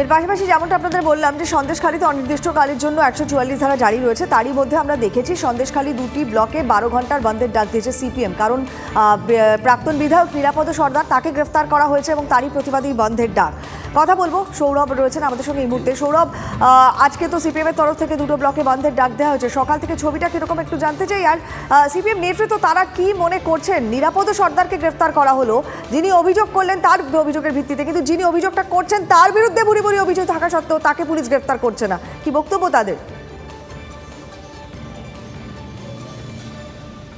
এর পাশাপাশি যেমনটা আপনাদের বললাম যে সন্দেশখালীতে অনির্দিষ্টকালের জন্য একশো চুয়াল্লিশ ধারা জারি রয়েছে, তারই মধ্যে আমরা দেখেছি সন্দেশখালী দুটি ব্লকে বারো ঘণ্টার বন্ধের ডাক দিয়েছে সিপিএম। কারণ প্রাক্তন বিধায়ক নিরাপদ সর্দার তাকে গ্রেফতার করা হয়েছে এবং তারই প্রতিবাদী বন্ধের ডাক। কথা বলব, সৌরভ রয়েছেন আমাদের সঙ্গে এই মুহূর্তে। সৌরভ আজকে তো সিপিএম এর তরফ থেকে দুটো ব্লকে বন্ধের ডাক দেওয়া হয়েছে। সকাল থেকে ছবিটা কীরকম একটু জানতে চাই। আর সিপিএম নেতৃত্ব তারা কি মনে করছেন? নিরাপদ সর্দারকে গ্রেফতার করা হলো, যিনি অভিযোগ করলেন তার অভিযোগের ভিত্তিতে, কিন্তু যিনি অভিযোগটা করছেন তার বিরুদ্ধে বুড়ি বুড়ি অভিযোগ থাকা সত্ত্বেও তাকে পুলিশ গ্রেফতার করছে না। কি বক্তব্য তাদের?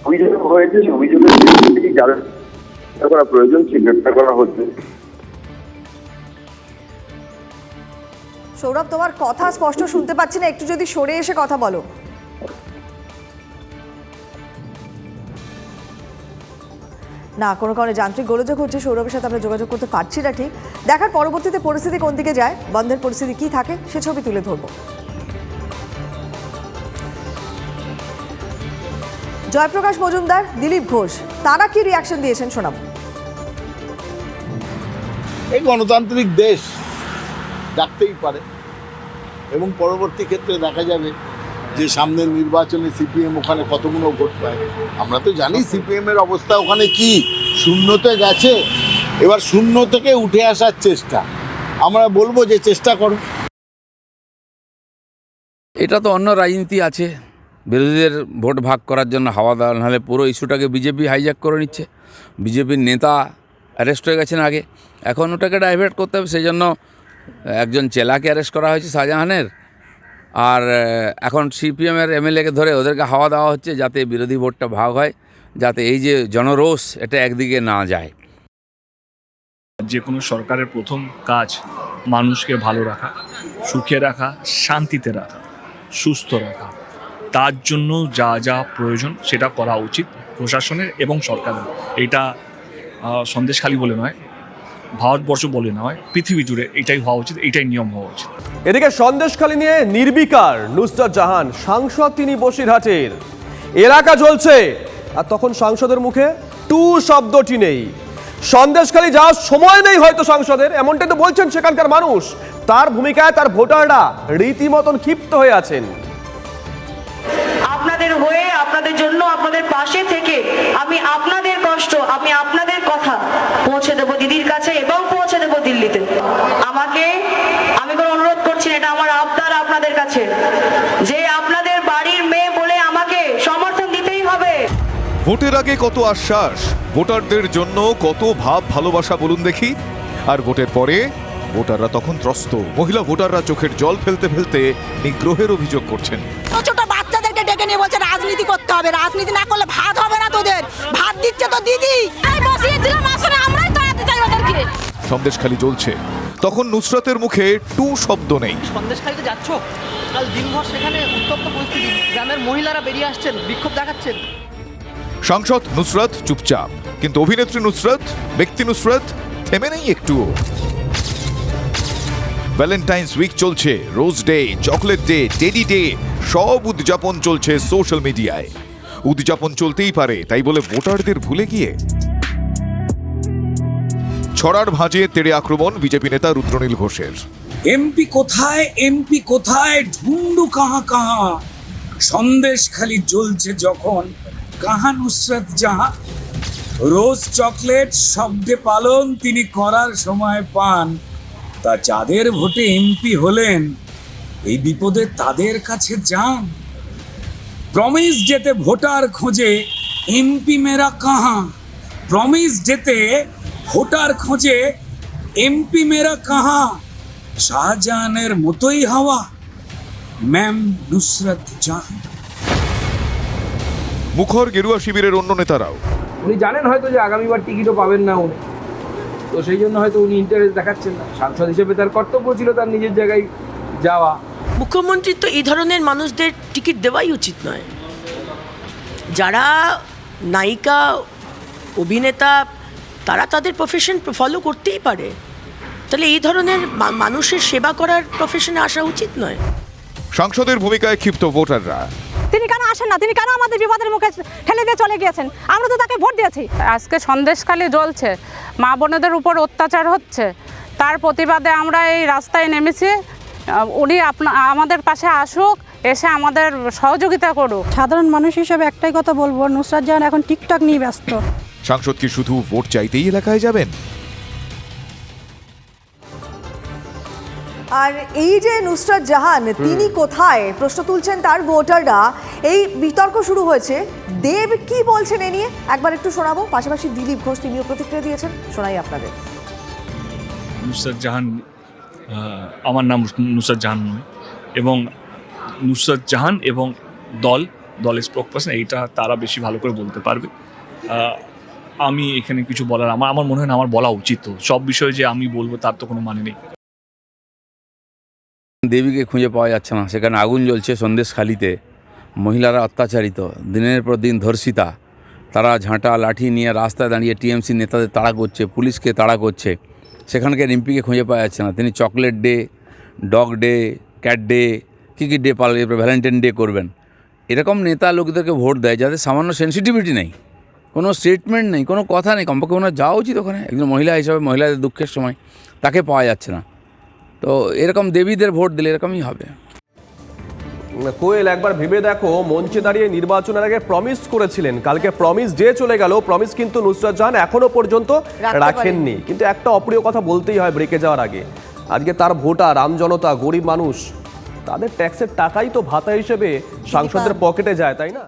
অভিযোগ হয়েছে অভিযোগের যাদের করা প্রয়োজন সে গ্রেপ্তার করা হচ্ছে। সৌরভ তোমার কথা স্পষ্ট শুনতে পাচ্ছি না। একটু যদি সরে এসে কথা বলো। না, কোনো কারণে যান্ত্রিক গোলযোগ হচ্ছে, সৌরভের সাথে আমরা যোগাযোগ করতে পারছি না ঠিক। দেখার পরবর্তীতে পরিস্থিতি কোন দিকে যায়, বন্ধের পরিস্থিতি কি থাকে, সে ছবি তুলে ধরবো। জয়প্রকাশ মজুমদার, দিলীপ ঘোষ, তারা কি রিয়াকশন দিয়েছেন শোনাব। এই গণতান্ত্রিক দেশ ডাকতেই পারে, এবং পরবর্তী ক্ষেত্রে দেখা যাবে যে সামনের নির্বাচনে সিপিএম ওখানে কতগুলো ভোট পায়। আমরা তো জানি সিপিএম এর অবস্থা ওখানে কি। শূন্যতে গেছে। এবার শূন্য থেকে উঠে আসার চেষ্টা। আমরা বলব যে চেষ্টা করো। এটা তো অন্য রাজনীতি আছে। বিরোধীদের ভোট ভাগ করার জন্য হাওয়া দেওয়া, নাহলে পুরো ইস্যুটাকে বিজেপি হাইজ্যাক করে নিচ্ছে। বিজেপির নেতা অ্যারেস্ট হয়ে গেছেন আগে। এখন ওটাকে ডাইভার্ট করতে হবে সেই জন্য একজন চেলাকে অ্যারেস্ট করা হয়েছে শাহজাহানের। আর এখন সিপিএমের এমএলএকে ধরে ওদেরকে হাওয়া দেওয়া হচ্ছে যাতে বিরোধী ভোটটা ভাগ হয়, যাতে এই যে জনরোষ এটা একদিকে না যায়। যে কোনো সরকারের প্রথম কাজ মানুষকে ভালো রাখা, সুখে রাখা, শান্তিতে রাখা, সুস্থ রাখা, তার জন্য যা যা প্রয়োজন সেটা করা উচিত প্রশাসনের এবং সরকারের। এটা সন্দেশখালী বলে নয় ভারতবর্ষ বলে নয় পৃথিবী জুড়ে এটাই হওয়া উচিত এটাই নিয়ম হওয়া উচিত। এদিকে সন্দেশখালী নিয়ে নির্বিকার নুসরাত জাহান সাংসদ তিনি বসিরহাটের। এলাকা জ্বলছে আর তখন সাংসদের মুখে টু শব্দটি নেই। সন্দেশখালী যাওয়ার সময় নেই হয়তো সাংসদের এমনটাই তো বলছেন সেখানকার মানুষ। তার ভূমিকায় তার ভোটাররা রীতিমতন ক্ষিপ্ত হয়ে আছেন। আপনাদের হয়ে আপনাদের জন্য আপনাদের পাশে থেকে আমি আপনাদের কষ্ট আমি আপনাদের কথা পৌঁছে দেবো দিদির কাছে এবং পৌঁছে দেবো দিল্লিতে। আমাকে আমি কোনো অনুরোধ করছি এটা আমার আবদার আপনাদের কাছে। যে আপনাদের বাড়ির মেয়ে বলে আমাকে সমর্থন দিতেই হবে। ভোটের আগে কত আশ্বাস ভোটারদের জন্য কত ভাব ভালোবাসা বলুন দেখি। আর ভোটের পরে ভোটাররা তখন ত্রস্ত মহিলা ভোটাররা চোখের জল ফেলতে ফেলতে নিগ্রহের অভিযোগ করছেন। ডেকে নিয়ে বলছে রাজনীতি করতে হবে রাজনীতি না করলে ভাত হবে না তোদের। ভাত দিচ্ছে তো দিদি। বসিয়েছিলাম আসলে আমরাই তো চাই ওদেরকে। সন্দেশখালি জ্বলছে। তখন নুসরাতের মুখে টু শব্দ নেই। সন্দেশখালিতে যাচ্ছ? কাল দিনভর সেখানে উত্তপ্ত পরিস্থিতি। গ্রামের মহিলারা বেরিয়ে আসছেন বিক্ষোভ দেখাচ্ছেন। সাংসদ নুসরাত চুপচাপ কিন্তু অভিনেত্রী নুসরাত ব্যক্তি নুসরাত থেমে নেই একটুও। ভ্যালেন্টাইন্স উইক চলছে rose day chocolate day teddy day সব উদযাপন চলছে সোশ্যাল মিডিয়ায় উদযাপন চলতেই পারে, তাই বলে ভোটারদের ভুলে গিয়ে। ছড়ার ভাঁজে তেড়ে আক্রমণ বিজেপি নেতা রুদ্রনীল ঘোষের। এমপি কোথায় এমপি কোথায় ঢুন্ডু কাহা কাহা? সন্দেশ খালি জ্বলছে যখন, কাহা নুসরত জাহা? রোজ চকলেট শব্দে পালন তিনি করার সময় পান। তা যাদের ভোটে এমপি হলেন এই বিপদে তাদের কাছে যান। প্রমিস যেতে ভোটার খোঁজে এমপি মেরা কাহা। প্রমিস যেতে ভোটার খোঁজে এমপি মেরা কাহা। শাহজাহানের মতোই হাওয়া। ম্যাম নুসরত জাহান মুখর গেরুয়া শিবিরের অন্য নেতারাও। উনি জানেন হয়তো যে আগামীবার টিকিটও পাবেন না উনি। তো সেই জন্য হয়তো উনি ইন্টারেস্ট দেখাচ্ছেন না। সাংসদ হিসেবে তার কর্তব্য ছিল তার নিজের জায়গায় যাওয়া। মুখ্যমন্ত্রী তো এই ধরনের মানুষদের টিকিট দেওয়াই উচিত নয়। যারা নায়িকা অভিনেতা তারা তাদের প্রফেশন ফলো করতেই পারে। তাহলে এই ধরনের মানুষের সেবা করার প্রফেশনে আসা উচিত নয়। সংসদের ভূমিকায় ক্ষিপ্ত ভোটাররা। তিনি আসেন না। তিনি কেন আমাদের বিপদের মুখে ঠেলে দিয়ে চলে গিয়েছেন? আমরা তো তাকে ভোট দিয়েছি। আজকে সন্দেশখালি জ্বলছে। মা বোনেদের উপর অত্যাচার হচ্ছে। তার প্রতিবাদে আমরা এই রাস্তায় নেমেছি। উনি আপনা আমাদের পাশে আসুক এসে আমাদের সহযোগিতা করুক। সাধারণ মানুষ হিসেবে একটাই কথা বলব নুসরাত জাহান এখন টিকটক নিয়ে ব্যস্ত। সাংসদ কি শুধু ভোট চাইতেই এলাকায় যাবেন? আর এই যে নুসরাত জাহান তিনি কোথায়? প্রশ্ন তুলছেন তার ভোটাররা। এই বিতর্ক শুরু হয়েছে। দেব কি বলছেন এ নিয়ে? একবার একটু শোনাবো। পাশাপাশি দিলীপ ঘোষ তিনিও প্রতিক্রিয়া দিয়েছেন। শোনাই আপনাদের। নুসরাত জাহান আমার নাম নুসরাত জাহান নয়। এবং নুসরাত জাহান এবং দল দলের স্পোক পার্সন এইটা তারা বেশি ভালো করে বলতে পারবে। আমি এখানে কিছু বলার আমার আমার মনে হয় না আমার বলা উচিত তো। সব বিষয়ে যে আমি বলব তার তো কোনো মানে নেই। দেবীকে খুঁজে পাওয়া যাচ্ছে না। সেখানে আগুন জ্বলছে সন্দেশখালিতে মহিলারা অত্যাচারিত। দিনের পর দিন ধর্ষিতা। তারা ঝাঁটা, লাঠি নিয়ে রাস্তায় দাঁড়িয়ে টিএমসি নেতাদের তাড়া করছে, পুলিশকে তাড়া করছে। সেখানকার এমপিকে খুঁজে পাওয়া যাচ্ছে না। তিনি chocolate day, dog day, cat day, কী কী ডে পালন ভ্যালেন্টাইন ডে করবেন। এরকম নেতা লোকদেরকে ভোট দেয় যাদের সামান্য সেন্সিটিভিটি নেই। কোনো স্টেটমেন্ট নেই, কোনো কথা নেই। কমপক্ষে ওনার যাওয়া উচিত ওখানে। একজন মহিলা হিসাবে মহিলাদের দুঃখের সময় তাকে পাওয়া যাচ্ছে না। তো এরকম দেবীদের ভোট দিলে এরকমই হবে। কোয়েল একবার ভেবে দেখো মঞ্চে দাঁড়িয়ে নির্বাচনের আগে প্রমিস করেছিলেন। কালকে প্রমিস যে চলে গেল প্রমিস কিন্তু নুসরাত জাহান এখনও পর্যন্ত রাখেননি। কিন্তু একটা অপ্রিয় কথা বলতেই হয় ব্রেকে যাওয়ার আগে। আজকে তার ভোটার জনতা গরিব মানুষ তাদের ট্যাক্সের টাকাই তো ভাতা হিসেবে সাংসদের পকেটে যায় তাই না?